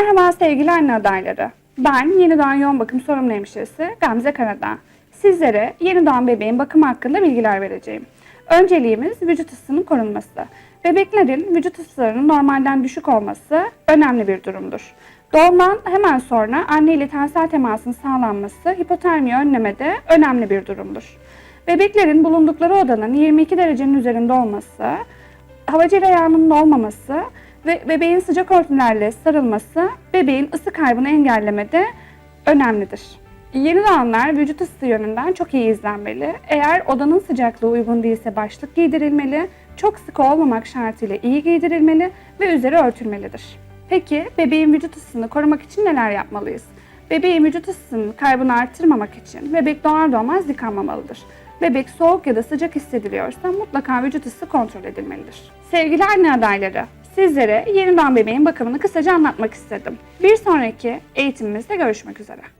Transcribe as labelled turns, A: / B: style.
A: Merhaba sevgili anne adayları. Ben yeni doğan yoğun bakım sorumlu hemşiresi Gamze Karadağ. Sizlere yeni doğan bebeğin bakımı hakkında bilgiler vereceğim. Önceliğimiz vücut ısısının korunması. Bebeklerin vücut ısılarının normalden düşük olması önemli bir durumdur. Doğumdan hemen sonra anne ile tensel temasın sağlanması hipotermiyi önlemede önemli bir durumdur. Bebeklerin bulundukları odanın 22 derecenin üzerinde olması, hava cereyağının olmaması ve bebeğin sıcak örtülerle sarılması bebeğin ısı kaybını engellemede önemlidir. Yeni doğanlar vücut ısısı yönünden çok iyi izlenmeli. Eğer odanın sıcaklığı uygun değilse başlık giydirilmeli, çok sık olmamak şartıyla iyi giydirilmeli ve üzeri örtülmelidir. Peki bebeğin vücut ısısını korumak için neler yapmalıyız? Bebeğin vücut ısısının kaybını artırmamak için bebek doğar doğmaz yıkanmamalıdır. Bebek soğuk ya da sıcak hissediliyorsa mutlaka vücut ısısı kontrol edilmelidir. Sevgili anne adayları, sizlere yeni doğan bebeğin bakımını kısaca anlatmak istedim. Bir sonraki eğitimimizde görüşmek üzere.